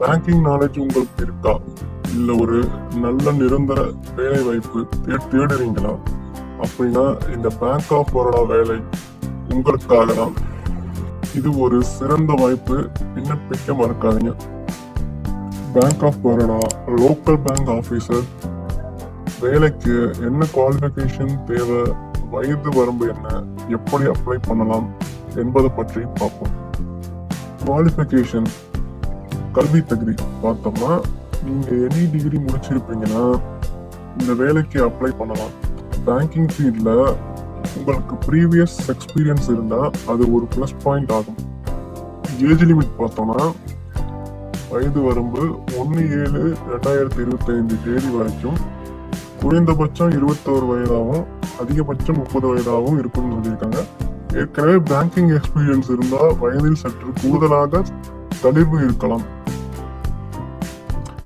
Banking knowledge உங்களுக்கு இருக்கா? இல்ல ஒரு நல்ல நிரந்தர வேலை வாய்ப்பு தே- தேடுறீங்களா? அப்படின்னா இந்த பேங்க் ஆஃப் பரோடா வேலை உங்களுக்காக தான். இது ஒரு சிறந்த வாய்ப்பு. விண்ணப்பிக்க மறக்காதீங்க bank of Baroda local bank officer வேலைக்கு என்ன குவாலிஃபிகேஷன் தேவை? வயது வரம்பு என்ன? எப்படி அப்ளை பண்ணலாம்? என்பதை பற்றி பார்ப்போம். குவாலிஃபிகேஷன் கல்வி தகுதி பார்த்தோம்னா நீங்க எனி டிகிரி முடிச்சிருப்பீங்கன்னா இந்த வேலைக்கு அப்ளை பண்ணலாம். பேங்கிங் ஃபீல்டில் உங்களுக்கு ப்ரீவியஸ் எக்ஸ்பீரியன்ஸ் இருந்தால் அது ஒரு ப்ளஸ் பாயிண்ட் ஆகும். ஏஜ் லிமிட் பார்த்தோம்னா வயது வரம்பு ஒன்று ஏழு ரெண்டாயிரத்தி இருபத்தைந்து தேதி வரைக்கும் குறைந்தபட்சம் இருபத்தோரு வயதாகவும் அதிகபட்சம் முப்பது வயதாகவும் இருக்கும்னு சொல்லியிருக்காங்க. ஏற்கனவே பேங்கிங் எக்ஸ்பீரியன்ஸ் இருந்தால் வயதில் சற்று கூடுதலாக தளிர்வு இருக்கலாம்.